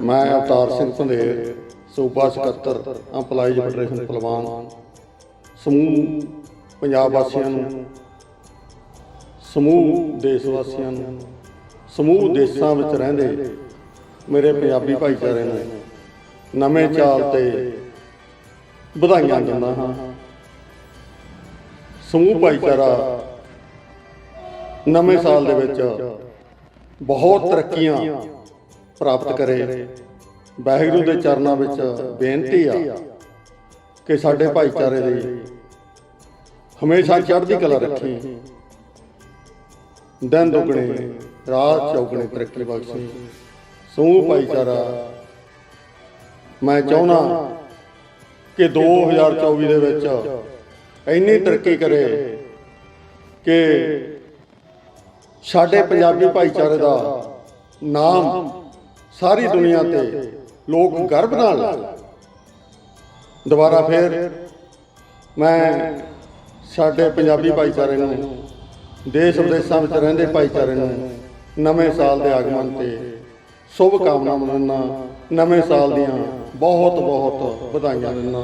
ਮੈਂ ਅਵਤਾਰ ਸਿੰਘ ਸੰਧੇਰ, ਸੂਬਾ ਸਕੱਤਰ ਐਮਪਲਾਈਜ਼ ਫੈਡਰੇਸ਼ਨ ਪਲਵਾਨ ਸਮੂਹ ਪੰਜਾਬ ਵਾਸੀਆਂ ਨੂੰ, ਸਮੂਹ ਦੇਸ਼ ਵਾਸੀਆਂ ਨੂੰ, ਸਮੂਹ ਦੇਸ਼ਾਂ ਵਿੱਚ ਰਹਿੰਦੇ ਮੇਰੇ ਪੰਜਾਬੀ ਭਾਈਚਾਰੇ ਨੂੰ ਨਵੇਂ ਚਾਲ ਤੇ ਵਧਾਈਆਂ ਦਿੰਦਾ ਹਾਂ। ਸਮੂਹ ਭਾਈਚਾਰਾ ਨਵੇਂ ਸਾਲ ਦੇ ਵਿੱਚ ਬਹੁਤ ਤਰੱਕੀਆਂ ਪ੍ਰਾਪਤ ਕਰੇ। ਵਾਹਿਗੁਰੂ ਦੇ ਚਰਨਾਂ ਵਿੱਚ ਬੇਨਤੀ ਆ ਕਿ ਸਾਡੇ ਭਾਈਚਾਰੇ ਦੀ ਹਮੇਸ਼ਾ ਚੜ੍ਹਦੀ ਕਲਾ ਰੱਖੀ। ਦਿਨ ਦੁਗਣੇ, ਰਾਤ ਚੌਗਣੇ ਤਰੱਕੀ ਬਖਸ਼ੀ। ਸਮੂਹ ਭਾਈਚਾਰਾ, ਮੈਂ ਚਾਹੁੰਦਾ ਕਿ 2024 ਦੇ ਵਿੱਚ ਇੰਨੀ ਤਰੱਕੀ ਕਰੇ ਕਿ ਸਾਡੇ ਪੰਜਾਬੀ ਭਾਈਚਾਰੇ ਦਾ ਨਾਮ ਸਾਰੀ ਦੁਨੀਆ ਤੇ ਲੋਕ ਗਰਵ ਨਾਲ। ਦੁਬਾਰਾ ਫਿਰ ਮੈਂ ਸਾਡੇ ਪੰਜਾਬੀ ਭਾਈਚਾਰੇ ਨੂੰ ਦੇਸ਼ ਵਿਦੇਸ਼ਾਂ ਵਿੱਚ ਰਹਿੰਦੇ ਭਾਈਚਾਰੇ ਨੂੰ ਨਵੇਂ ਸਾਲ ਦੇ ਆਗਮਨ ਤੇ ਸ਼ੁਭ ਕਾਮਨਾਵਾਂ ਦਿੰਦਾ ਨਵੇਂ ਸਾਲ ਦੀਆਂ ਬਹੁਤ ਬਹੁਤ ਵਧਾਈਆਂ ਦਿੰਦਾ